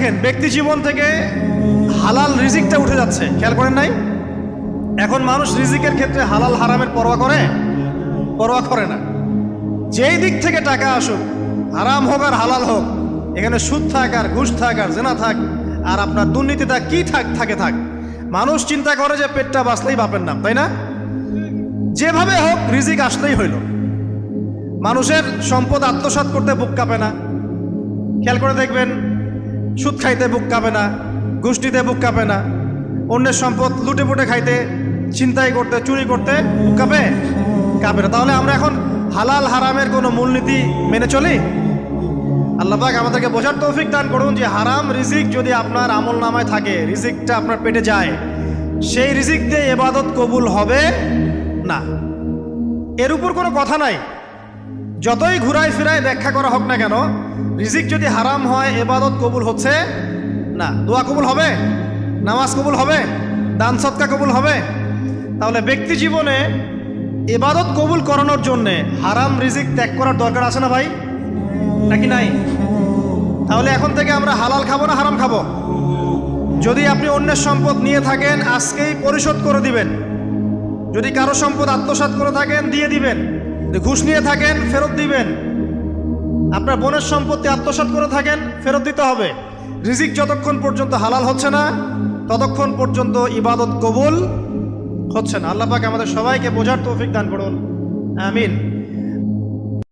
দেখেন, ব্যক্তি জীবন থেকে হালাল রিজিকটা উঠে যাচ্ছে। খেয়াল করেন নাই? এখন মানুষ রিজিকের ক্ষেত্রে হালাল হারামের পরোয়া করে পরোয়া করে না। যেই দিক থেকে টাকা আসুক, হারাম হোক আর হালাল হোক, এখানে সুদ থাক আর ঘুষ থাক আর জেনা থাক, আর আপনার দুর্নীতিটা কি থাক, থাকে থাক। মানুষ চিন্তা করে যে পেটটা বাঁচলেই বাপের নাম, তাই না? যেভাবে হোক, রিজিক আসলেই হইল। মানুষের সম্পদ আত্মসাৎ করতে বুক কাঁপে না। খেয়াল করে দেখবেন সুদ খাইতে বুক কাঁপে না ঘুষ নিতে বুক কাঁপে না, অন্যের সম্পদ লুটে পুটে খাইতে চিন্তাই করতে, চুরি করতে বুক কাঁপে। কাঁপে না। তাহলে আমরা এখন হালাল হারামের কোনো মূলনীতি মেনে চলি? আল্লাহ পাক আমাদেরকে বোঝার তৌফিক দান করুন যে হারাম রিজিক যদি আপনার আমল নামায় থাকে, রিজিকটা আপনার পেটে যায়, সেই রিজিক দিয়ে এবাদত কবুল হবে না। এর উপর কোনো কথা নাই। যতই ঘুরায় ফিরায় ব্যাখ্যা করা হোক না কেন, রিজিক যদি হারাম হয়, এবাদত কবুল হচ্ছে না। দোয়া কবুল হবে? নামাজ কবুল হবে? দান সৎকা কবুল হবে? তাহলে ব্যক্তি জীবনে এবাদত কবুল করানোর জন্যে হারাম রিজিক ত্যাগ করার দরকার আছে না ভাই? নাকি নাই? তাহলে এখন থেকে আমরা হালাল খাব না হারাম খাব? যদি আপনি অন্যের সম্পদ নিয়ে থাকেন, আজকেই পরিশোধ করে দিবেন। যদি কারও সম্পদ আত্মসাৎ করে থাকেন, দিয়ে দিবেন। ঘুষ নিয়ে থাকেন, ফেরত দিবেন। আপনার বোনের সম্পত্তি আত্মসাত করে থাকেন, ফেরত দিতে হবে। রিজিক যতক্ষণ পর্যন্ত হালাল হচ্ছে না, ততক্ষণ পর্যন্ত ইবাদত কবুল হচ্ছে না। আল্লাহ আমাদের সবাইকে বোঝার তৌফিক দান করুন। আমিন।